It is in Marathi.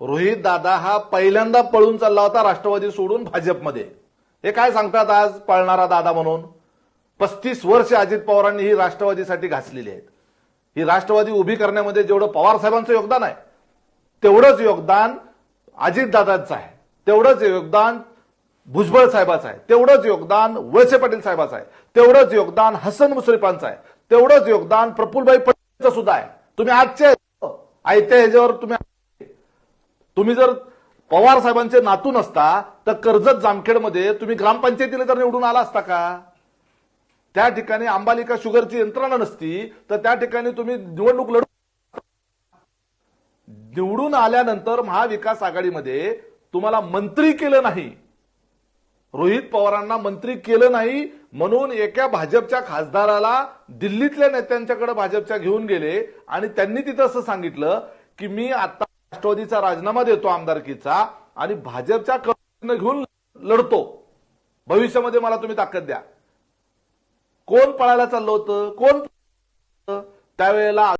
रोहित दादा हा पहिल्यांदा पळून चालला होता राष्ट्रवादी सोडून भाजपमध्ये. हे काय सांगतात आज पळणारा दादा म्हणून? पस्तीस वर्ष अजित पवारांनी ही राष्ट्रवादीसाठी घासलेली आहेत. ही राष्ट्रवादी उभी करण्यामध्ये जेवढं पवार साहेबांचं योगदान आहे तेवढंच योगदान अजितदादांचं आहे. तेवढंच योगदान भुजबळ साहेबाचं आहे. तेवढंच योगदान वळसे पाटील साहेबाचं आहे. तेवढंच योगदान हसन मुश्रीफांचं आहे. तेवढंच योगदान प्रफुलभाई पटेलचं सुद्धा आहे. तुम्ही आजच्या आयत्या ह्याच्यावर तुम्ही तुम्ही जर पवार साहेबांचे नातू नसता तर कर्जत जामखेडमध्ये तुम्ही ग्रामपंचायतीला जर निवडून आला असता का? त्या ठिकाणी अंबालिका शुगरची यंत्रणा नसती तर त्या ठिकाणी तुम्ही निवडणूक लढू निवडून आल्यानंतर महाविकास आघाडीमध्ये तुम्हाला मंत्री केलं नाही. रोहित पवारांना मंत्री केलं नाही म्हणून एका भाजपच्या खासदाराला दिल्लीतल्या नेत्यांच्याकडे भाजपच्या घेऊन गेले आणि त्यांनी तिथं असं सांगितलं की मी आता राष्ट्रवादीचा राजीनामा देतो आमदारकीचा आणि भाजपच्या कडनं घेऊन लढतो. भविष्यामध्ये मला तुम्ही ताकद द्या. कोण पळायला चाललं होतं? कोण त्यावेळेला